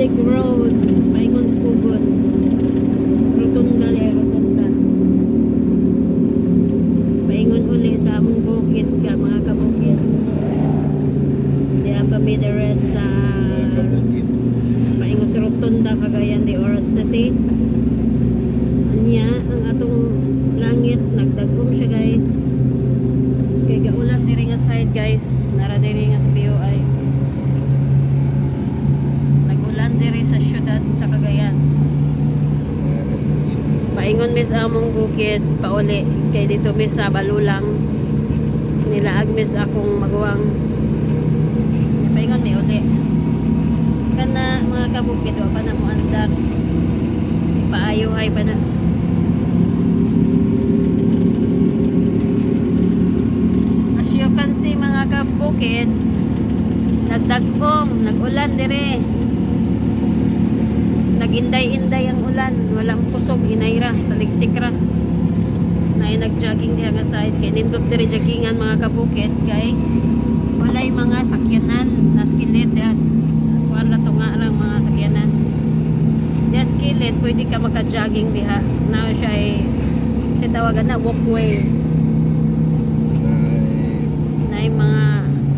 Makasandig Road. Paingon Skugon. Rotunda ni Rotunda. Paingon uli sa among bukid ka mga kabukid. Di pa may the rest sa paingon sa Rotunda Cagayan de Oro City. Anya ang atong langit nagdagom siya guys. Kay gaulan diri nga side guys. Nara diri nga sa BOI. Nagulan diri sa syudad sa Cagayan. Paingon mis among bukid pauli kay dito mis sa Balulang. Nilaag mis akong maguwang. Paingon mi uli. Kana mga kabukid wa pa na mo andar. Paayo-hay pa na. As you can see mga kabukid, nagdagpong, nagulan dire. Naginday-inday ang ulan, walang kusog, inayra, taligsik ra. Na nag-jogging diha nga side kay nindot dire joggingan mga kabukid kay walay mga sakyanan na skillet diha kuan ra to nga lang mga sakyanan. Diha skillet pwede ka maka-jogging diha. Na siya ay siya tawagan na walkway na yung mga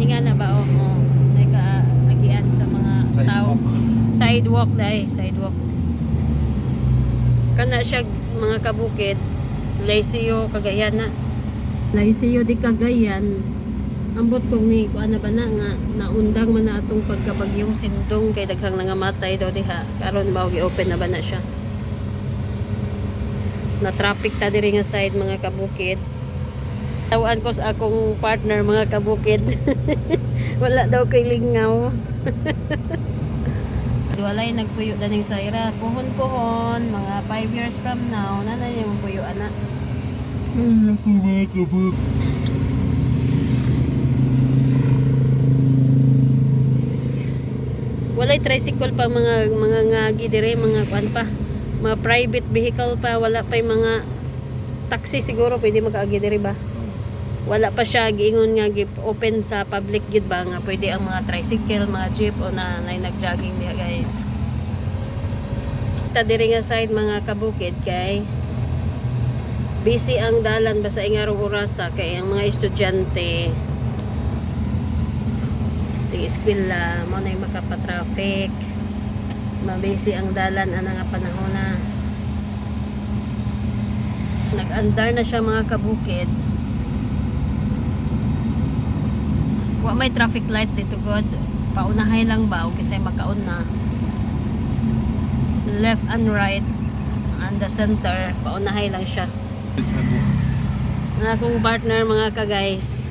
hinga na ba o mo na ka agian sa mga tao Sidewalk. sidewalk dai sidewalk kana siya mga kabukid. Laysio Cagayan na. Laysio di Cagayan. Ang butong ni kuan na ba na nga naundang man na atong pagkabagyong sindong kay daghang nangamatay daw diha. Karon ba gi-open na ba na siya? Na traffic ta diri nga side mga kabukid. Tawaan ko sa akong partner mga kabukid. Wala daw kay lingaw. Walay nagpuyo na ning saira. Puhon-puhon, mga 5 years from now, nanay yung puyo ana. Ay, ako mga kabuk. Walay tricycle pa mga mga ngagi dire, mga kuan pa. Mga private vehicle pa, wala pa yung mga taxi siguro pwede makaagi dire ba? Wala pa siya giingon nga open sa public gid ba nga pwede ang mga tricycle, mga jeep o na, na nag-jogging diha guys. Ta diri nga side mga kabukid kay busy ang dalan basta ingarong oras sa kay ang mga estudyante ting eskwela mo na yung makapatraffic. Mabisi ang dalan ana nga panahon na. Nag-andar na siya mga kabukid wa may traffic light dito god. Paunahay lang ba o kasi makauna? Left and right and the center paunahay lang siya. Nga akong partner mga ka-guys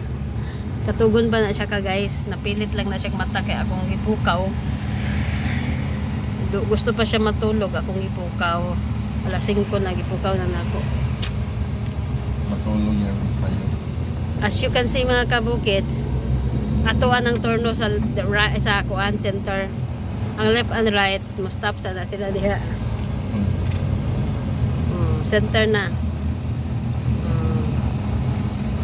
katugon ba na siya ka-guys? Napilit lang na siya mata kay akong gipukaw Du- gusto pa siya matulog akong gipukaw alas 5 na gipukaw na nako. Matulog yan sa'yo. as you can see mga kabukid atuan ang turno sa sa kuan center ang left and right mo stop sana sila diha Hmm. Mm, center na. Mm.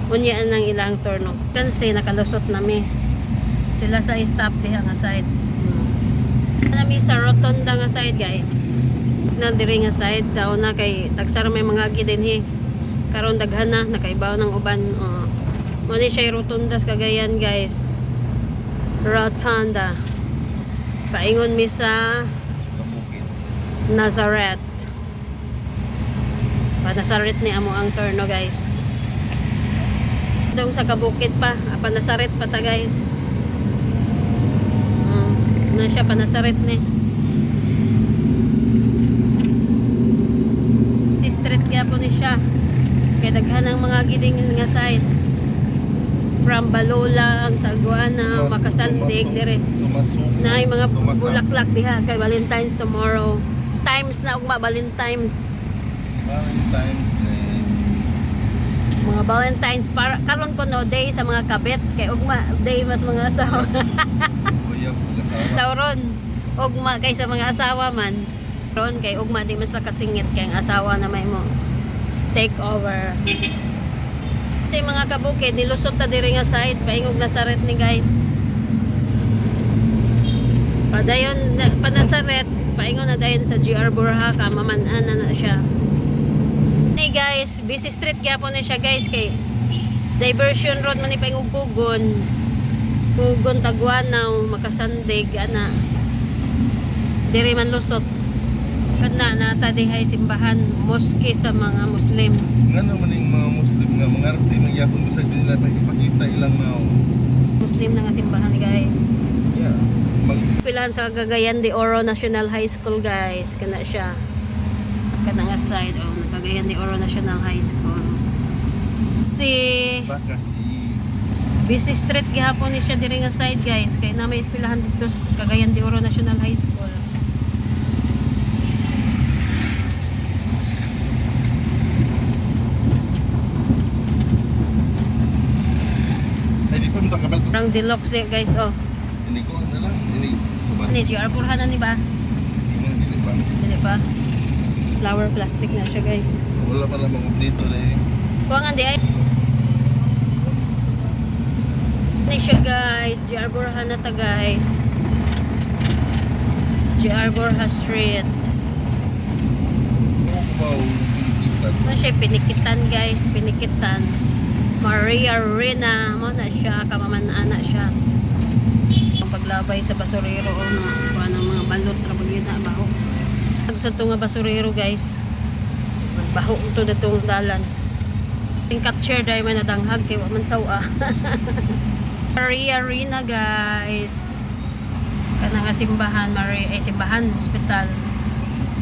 Unya nang ilang turno. Kasi nakalusot nami. Sila sa stop diha nga side. Mm. Nami sa rotonda nga side guys. Na diri nga side sa una kay tagsar may mga gidinhi. Karon daghan na nakaibaw ng uban. Uh, mo ni siya sa Cagayan guys. Rotunda. Paingon mi sa. Nazareth. Pa Nazareth ni amo ang turno guys. Dong sa kabukid pa, pa Nazareth pa ta guys. Mm, na siya pa Nazareth ni. Si street kaya po ni siya. Kaya daghan ang mga giding nga side. From Balola, ang Taguana, Makasandig, dire. na mga bulaklak diha kay Valentine's tomorrow. Times na ugma Valentine's. Valentine's Day. mga Valentine's para karon ko no day sa mga kabit kay ugma day mas mga asawa. Tawron ugma kay sa mga asawa man. Ron kay ugma di mas lakasingit kay ang asawa na may mo take over kasi mga kabukid nilusot ta diri nga side paingog na saret ni guys Padayon na- panasaret, paingon na dayon sa GR Burha ka mamanan na na siya. Hey guys, busy street gyapon na siya guys kay diversion road man ni paingog Pugon. Pugon Tagwanaw, makasandig ana. Diri man lusot. Kana nata dihay simbahan moske sa mga Muslim. Nga naman yung mga Muslim nga, mga arte, magyapon bisag din nila, ipakita ilang mao. Muslim na nga simbahan guys. Yeah. Mag, Pilan sa Cagayan de Oro National High School guys. Kana siya. Kana nga side oh, Cagayan de Oro National High School. Si baka si busy street gihapon ni siya diri nga side guys kay na may eskwelahan dito sa Cagayan de Oro National High School. ay di pa mo kabal ko. Parang deluxe di guys oh. Ini ko na lang, ini subat. Ni GR Burhanan ni ba? Dili pa. Dili pa. Flower plastic na siya guys. Wala pa namang kompleto na eh. Kuwangan di ay. Ni siya guys, GR Borja na ta guys. GR Borja Street. Ba, pinikitan. Ano siya, pinikitan guys, pinikitan. Maria Rina, mo na siya, kamamanaan na siya. Ang paglabay sa basurero o na, kuha ng mga balot, trabog yun na, baho. Pag sa tunga basurero guys, nagbaho ito na itong dalan. Yung capture dahil man nadanghag, kaya man sawa. Maria Rina guys. Kana nga simbahan, Maria, eh simbahan, hospital.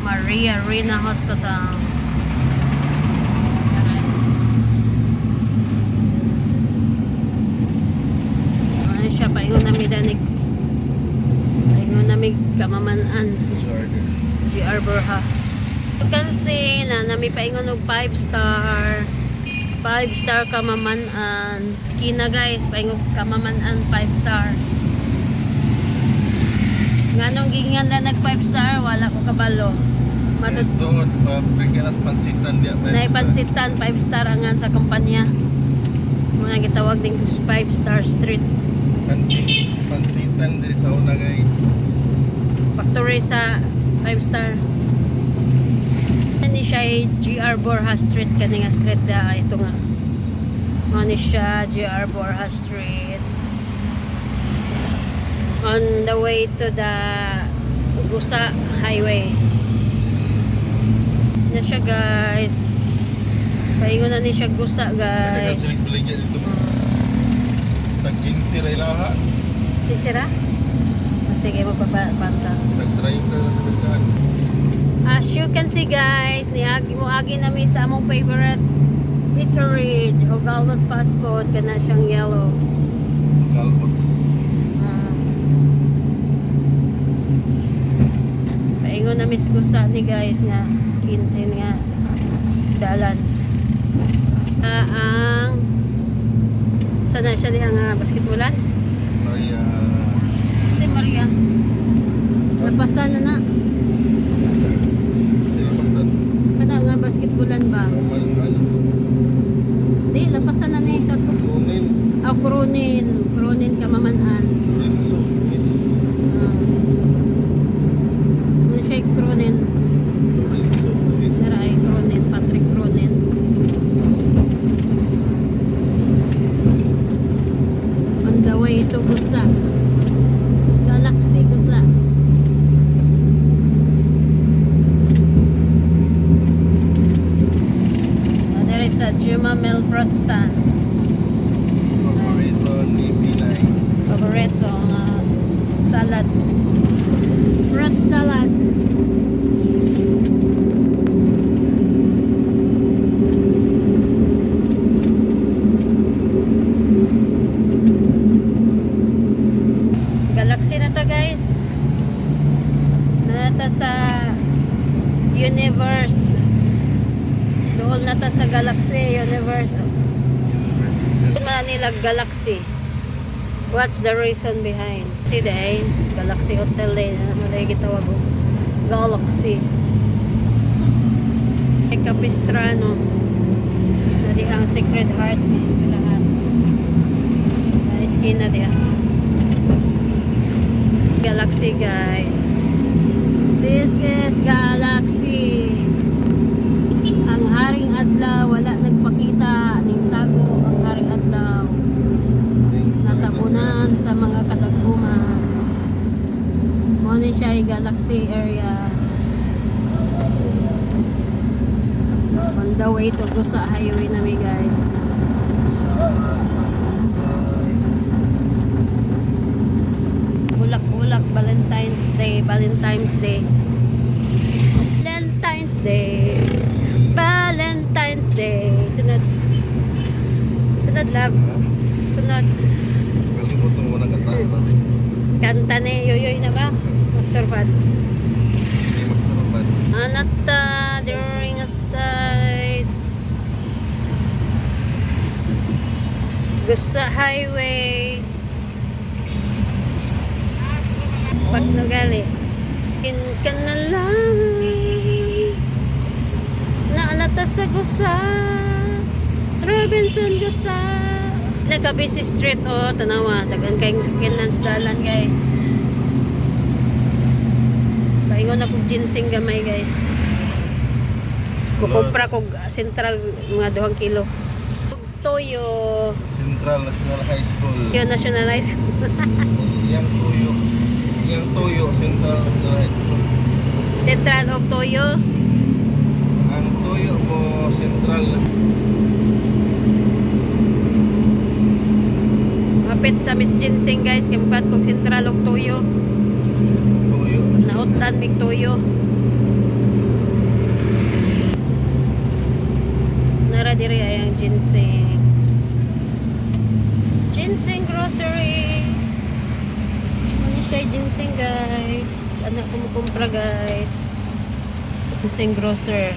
Maria Rina Hospital. Ano siya, paingon na mi danig. Paingon na mi kamamanan. GR Burha. Kasi na nami paingon og 5 star. 5 star kamamanan. Skina guys, paingon kamamanan 5 star. Nganong gingan na nag 5 star, wala ko kabalo. Matut Doon, pabrikinas pansitan dia. Naipansitan 5 star angan sa kumpanya. Muna gitawag ding 5 star street. Pansit, pansitan diri sa una guys. Factory sa 5 star. Ni siya ay GR Borja Street kani nga street da ito nga. Ni siya GR Borja Street. On the way to the Gusa Highway. Na siya guys. Paingon na ni siya Gusa guys. Dito. Tagking sira ilaha. Sira? Sige, magpapanta. Nag-drive na lang sa. As you can see guys, niagi mo agi na mi sa among favorite eatery, Hogalot fast food, kana siyang yellow. Galbots. Ah. Paingon na mi gusa ni guys nga skin din nga dalan. Ah, ang sana siya diha nga basketballan? Maria. Si Maria. Napasan na na. Sila pasan. Kana nga basketballan ba? Normal ano. Di, lapasan na ni sa Kunin. Ah, Kurunin. Kurunin ka mamanan. Rinso. Miss. Ah. Ano siya yung Kurunin? Rinso. Miss. Tara ay Kurunin. Patrick Kurunin. On the way to Gusa. Galaxy Gusa. Ah, there is a Juma Milbrot stand. Paborito ni Pinay. Paborito nga salad. Fruit salad. Galaxy na ta guys. Nata sa universe. Doon na ta sa galaxy universe. Doon man nila galaxy. What's the reason behind? See the Galaxy Hotel din. Ano na gitawag ko? Galaxy. May Capistrano. Na di ang Sacred Heart ng eskwelahan. Na esquina di ah. Galaxy guys. This is Galaxy. Ang Haring Adlaw wala nagpakita ning tago ang Haring Adlaw natabunan sa mga kadagkuman. Mo ni siya ay Galaxy area. On the way to Gusa Highway na guys. Bulak-bulak Valentine's Day, Valentine's Day. Valentine's Day. Valentine's Day. Sunod. Sunod love. Sunod. Kalimutan mo ng kanta natin. Kanta ni Yoyoy na ba? Magsurbat. Hindi magsarapan. Anata during a side. Gusa highway. Pag nagali. Kin ka na lang. Naanata sa gusa. Robinson gusa. Nagka-busy street o tanawa. Dagan kayong sakilan sa dalan guys. Paingon ako ginseng gamay guys. Kukumpra ko central mga 2 kilo. Toyo. Central National High School. Yung nationalize. Yang tuyo. Yang tuyo, Central National High School. Central og Toyo. Ang tuyo mo, Central. Mapit sa Miss Ginseng guys. Kampat kog Central og Toyo. Nautan mig Toyo. Nara diri ay ginseng. Ginseng grocery. Ano siya ginseng guys. Anak ko mo kumpra guys. Ginseng grocer.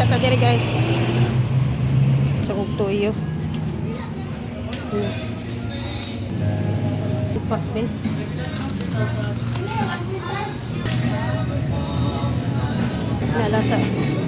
Kata diri guys. Sa kog Toyo. Hmm. 买了什